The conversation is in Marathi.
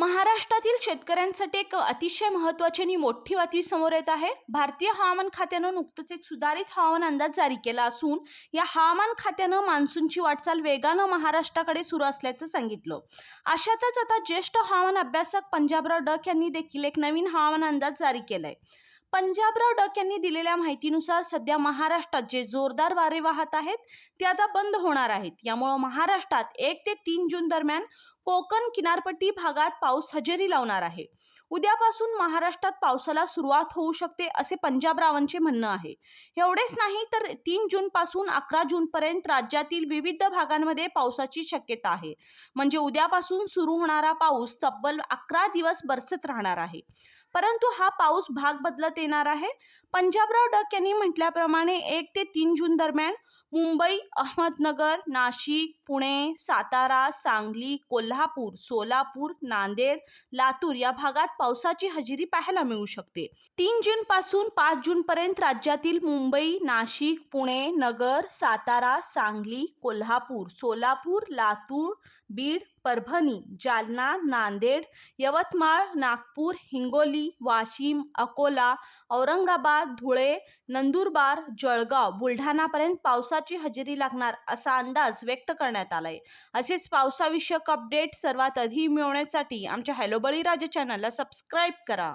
महाराष्ट्रातील शेतकऱ्यांसाठी एक अतिशय महत्त्वाची आणि मोठी बातमी समोर येत आहे. भारतीय हवामान खात्यानं नुकतंच एक सुधारित हवामान अंदाज जारी केला असून या हवामान खात्यानं मान्सूनची वाटचाल वेगानं महाराष्ट्राकडे सुरू असल्याचं सांगितलं. अशातच आता ज्येष्ठ हवामान अभ्यासक पंजाबराव डक यांनी देखील एक नवीन हवामान अंदाज जारी केलाय. पंजाबराव डक यांनी दिलेल्या माहितीनुसार सध्या महाराष्ट्रात जे जोरदार वारे वाहत आहेत ते आता बंद होणार आहेत. यामुळं महाराष्ट्रात एक ते तीन जून दरम्यान कोकण किनारपट्टी भागात पाऊस हजेरी लावणार आहे. उद्यापासून महाराष्ट्रात पावसाला सुरुवात होऊ शकते असे पंजाबरावांचे म्हणणं आहे. एवढेच नाही तर तीन जून पासून अकरा जून पर्यंत राज्यातील विविध भागांमध्ये पावसाची शक्यता आहे. म्हणजे उद्यापासून सुरू होणारा पाऊस तब्बल अकरा दिवस बरसत राहणार आहे. परंतु हा पाऊस भाग बदलत येणार आहे. पंजाबराव डक यांनी म्हटल्याप्रमाणे एक ते तीन जून दरम्यान मुंबई अहमदनगर नाशिक पुणे सातारा सांगली कोल्हापूर सोलापूर नांदेड लातूर या भागात पावसाची हजेरी पाहायला मिळू शकते. तीन जून पासून पाच जून पर्यंत राज्यातील मुंबई नाशिक पुणे नगर सातारा सांगली कोल्हापूर सोलापूर लातूर बीड परभणी जालना नांदेड यवतमाळ नागपूर हिंगोली वाशिम अकोला औरंगाबाद धुळे नंदुरबार जळगाव बुलढाणापर्यंत पावसाची हजेरी लागणार असा अंदाज व्यक्त करण्यात आलाय. असेच पावसाविषयक अपडेट सर्वात आधी मिळवण्यासाठी आमच्या हॅलो बळीराजा चॅनलला सबस्क्राईब करा.